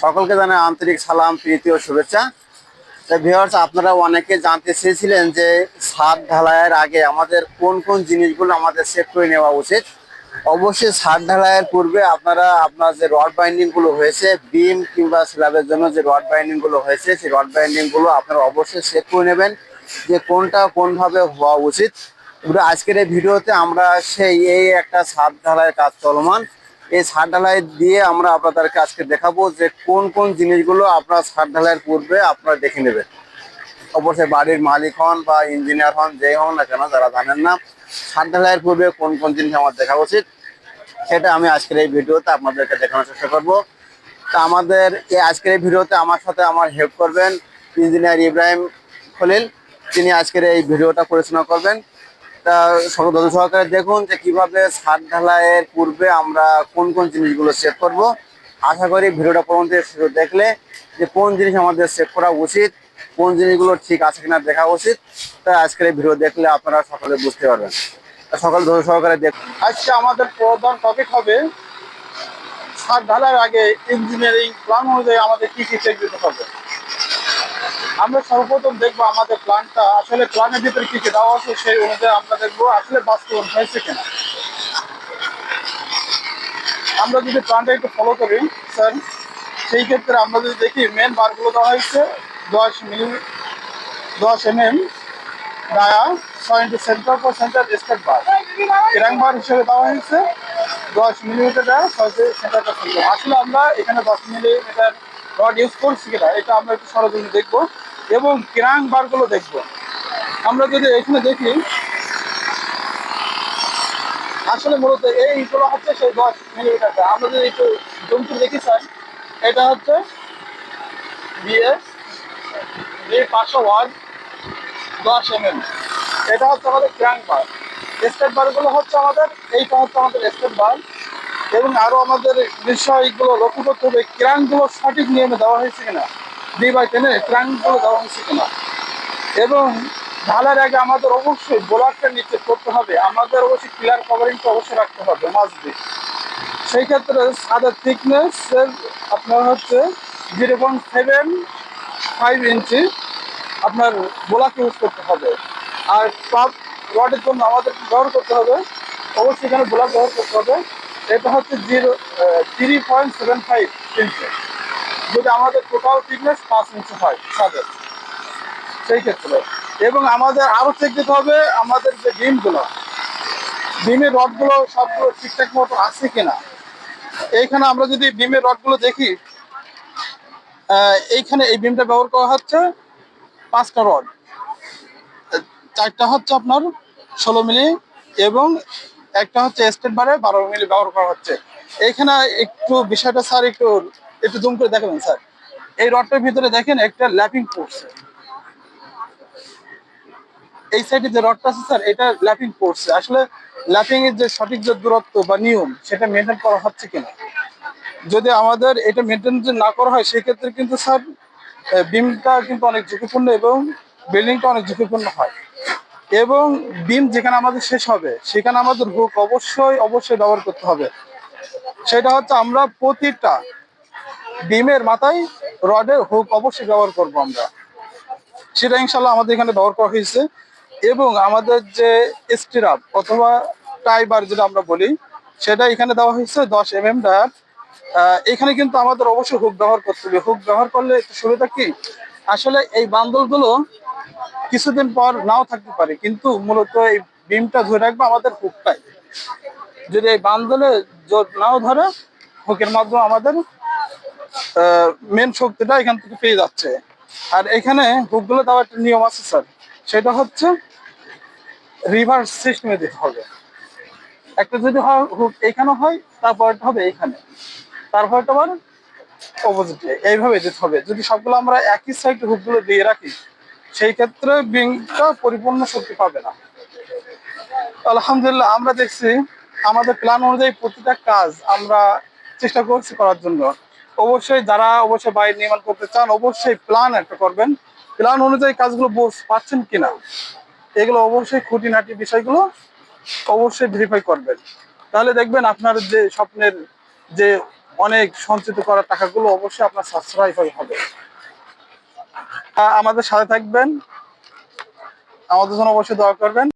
সকলকে জানাই আন্তরিক সালাম, প্রীতি ও শুভেচ্ছা। তো ভিউয়ার্স, আপনারা অনেকে জানতে চেয়েছিলেন যে ছাদ ঢালাইয়ের আগে আমাদের কোন কোন জিনিসগুলো আমাদের সেট করে নেওয়া উচিত। অবশ্যই ছাদ ঢালাইয়ের পূর্বে আপনারা আপনার যে রড বাইন্ডিংগুলো হয়েছে বিম কিংবা স্ল্যাবের জন্য যে রড বাইন্ডিংগুলো হয়েছে, সেই রড বাইন্ডিংগুলো আপনারা অবশ্যই সেট করে নেবেন যে কোনটা কোনভাবে হওয়া উচিত। আজকের এই ভিডিওতে আমরা সেই এই একটা ছাদ ঢালাইয়ের কাজ চলমান। এই ছাদ ঢালাই দিয়ে আমরা আপনাদেরকে আজকে দেখাবো যে কোন কোন জিনিসগুলো আপনার ছাদ ঢালাইয়ের পূর্বে আপনারা দেখে নেবেন। অবশ্যই বাড়ির মালিক হন বা ইঞ্জিনিয়ার হন, যেই হন না কেন, যারা জানেন না ছাদ ঢালাইয়ের পূর্বে কোন কোন জিনিস আমার দেখা উচিত, সেটা আমি আজকের এই ভিডিওতে আপনাদেরকে দেখানোর চেষ্টা করব। তা আমাদের এই আজকের এই ভিডিওতে আমার সাথে আমার হেল্প করবেন ইঞ্জিনিয়ার ইব্রাহিম খলিল, তিনি আজকের এই ভিডিওটা পরিচালনা করবেন। সকল ধৈর্য সহকারে দেখুন যে কীভাবে ছাদ ঢালাইয়ের পূর্বে আমরা কোন কোন জিনিসগুলো সেট করব। আশা করি ভিডিওটা পর্যন্ত শুরু দেখলে যে কোন জিনিস আমাদের সেট করা উচিত, কোন জিনিসগুলো ঠিক আছে কিনা দেখা উচিত। তাই আজকের এই ভিডিও দেখলে আপনারা সকলে বুঝতে পারবেন। সকল ধৈর্য সহকারে দেখুন। আজকে আমাদের প্রধান টপিক হবে ছাদ ঢালার আগে ইঞ্জিনিয়ারিং প্ল্যান অনুযায়ী আমাদের কি কি চেক দিতে হবে। আমরা সর্বপ্রথম দেখব আমাদের প্ল্যানটা আসলে প্ল্যানের ভিতরে কি কি দেওয়া আছে সেই অনুযায়ী আমরা দেখব আসলে বাস্তবায়ন হয়েছে কিনা। আমরা যদি প্ল্যানটা একটু ফলো করি স্যার সেই ক্ষেত্রে আমরা যদি দেখি মেন বারগুলো দেওয়া হয়েছে, দশ মিলি দশ এম এম ডায়া ছয় সেন্টার ফর সেন্টার স্টেট বার কিরাং বার হিসেবে দেওয়া হয়েছে, দশ মিলিমিটার ডায়া ছয় সেন্টার ফর সেন্টার আসলে আমরা এখানে দশ মিলিমিটার রড ইউজ করছি কিনা, এটা আমরা একটু সরজমিনে দেখব। এবং কিরাং বারগুলো দেখব। আমরা যদি এখানে দেখি, আসলে মূলত এইগুলো হচ্ছে সেই দশ মিলিমিটারটা। আমরা যদি একটু জমতে দেখি, স্যার, এটা হচ্ছে বিএস বি পাঁচশো ওয়াট দশ এম এম এটা হচ্ছে আমাদের ক্র্যাঙ্ক বার। স্টেট বারগুলো হচ্ছে আমাদের এইটা হচ্ছে আমাদের স্টেট বার। এবং আরও আমাদের বিষয়গুলো লক্ষ্য করতে হবে, ক্র্যাঙ্কগুলো সঠিক নিয়মে দেওয়া হয়েছে কিনা। ডি বাই টেনে ক্র্যাঙ্কগুলো দেওয়া হয়েছে কিনা? এবং ঢালার আগে আমাদের অবশ্যই বোলারটা নিচে করতে হবে। আমাদের অবশ্যই ক্লিয়ার কভারিংটা অবশ্যই রাখতে হবে মাছ দিয়ে সেই ক্ষেত্রে সাদের থিকনেস আপনার হচ্ছে zero point seven five inch আপনার বোলাকে ইউজ করতে হবে। আর টপ রডের জন্য আমাদের ব্যবহার করতে হবে, অবশ্যই এখানে বোলাক ব্যবহার করতে হবে। এটা হচ্ছে zero three point seven five inch যদি আমাদের টোটাল থিকনেস পাঁচ ইঞ্চি হয় ছাদের সেই ক্ষেত্রে। এবং আমাদের আরও চেক দিতে হবে আমাদের যে ডিমগুলো, ডিমের রডগুলো সবগুলো ঠিকঠাক মতো আছে কিনা। এইখানে আমরা যদি বিমের রডগুলো দেখি এইখানে এই বিমটা ব্যবহার করা হচ্ছে পাঁচটা রড। চারটা হচ্ছে আপনার ষোলো মিলি এবং একটা হচ্ছে স্টেট বারে বারো মিলি ব্যবহার করা হচ্ছে। এইখানে একটু বিষয়টা স্যার একটু একটু জুম করে দেখাবেন, স্যার? এই রডটার ভিতরে দেখেন একটা ল্যাপিং পড়ছে এই সাইডে যে রডটা আছে, স্যার, এটা ল্যাপিং পড়ছে আসলে ল্যাপিং এর যে সঠিক যে দূরত্ব বা নিয়ম, সেটা মেনটেন করা হচ্ছে কিনা? যদি আমাদের এটা মেনটেন না করা হয়, সেক্ষেত্রে কিন্তু, স্যার বিমটা কিন্তু অনেক ঝুঁকিপূর্ণ এবং বিল্ডিংটা অনেক ঝুঁকিপূর্ণ হয়। এবং বিম যেখানে আমাদের শেষ হবে, সেখানে আমাদের হুক অবশ্যই অবশ্যই ব্যবহার করতে হবে। সেটা হচ্ছে আমরা প্রতিটা ডিমের মাথায় রডের হুক অবশ্যই ব্যবহার করব আমরা। সেটা ইনশাল্লাহ আমাদের এখানে ব্যবহার করা হয়েছে। এবং আমাদের যে স্টিরাপ অথবা টাইবার যেটা আমরা বলি, সেটা এখানে দেওয়া হয়েছে দশ এম এম ডায়ার এখানে কিন্তু আমাদের অবশ্যই হুক ব্যবহার করতে হবে। হুক ব্যবহার করলে একটু সুবিধা কি? আসলে এই বান্দলগুলো কিছুদিন পর নাও থাকতে পারে, কিন্তু মূলত এই বিমটা ধরে রাখবে আমাদের হুকটাই যদি এই বান্দলে নাও ধরে, হুকের মাধ্যমে আমাদের মেন শক্তিটা এখান থেকে পেয়ে যাচ্ছে। আর এখানে হুকগুলো দেওয়ার একটা নিয়ম আছে, স্যার। সেটা হচ্ছে রিভার্স সিস্টেমে দিতে হবে। একটা যদি হয় হুক এখানে হয় তারপরটা হবে এখানে। তারপরটা আবার অপোজিটে এইভাবে দিতে হবে। যদি সবগুলো আমরা একই সাইডে হুকগুলো দিয়ে রাখি, সেই ক্ষেত্রে বিংটা পরিপূর্ণ শক্তি পাবে না। আলহামদুলিল্লাহ, আমরা দেখছি আমাদের প্ল্যান অনুযায়ী প্রতিটা কাজ আমরা চেষ্টা করছি করার জন্য। অবশ্যই যারা অবশ্যই বাড়ি নির্মাণ করতে চান, অবশ্যই প্ল্যান একটা করবেন। প্ল্যান অনুযায়ী কাজগুলো পাচ্ছেন কিনা, এগুলো অবশ্যই খুঁটিনাটি বিষয়গুলো অবশ্যই ভেরিফাই করবেন। তাহলে দেখবেন আপনার যে স্বপ্নের যে অনেক সঞ্চিত করা টাকাগুলো অবশ্যই আপনার সাশ্রয় হবে। আমাদের সাথে থাকবেন। আমাদের জন্য অবশ্যই দোয়া করবেন।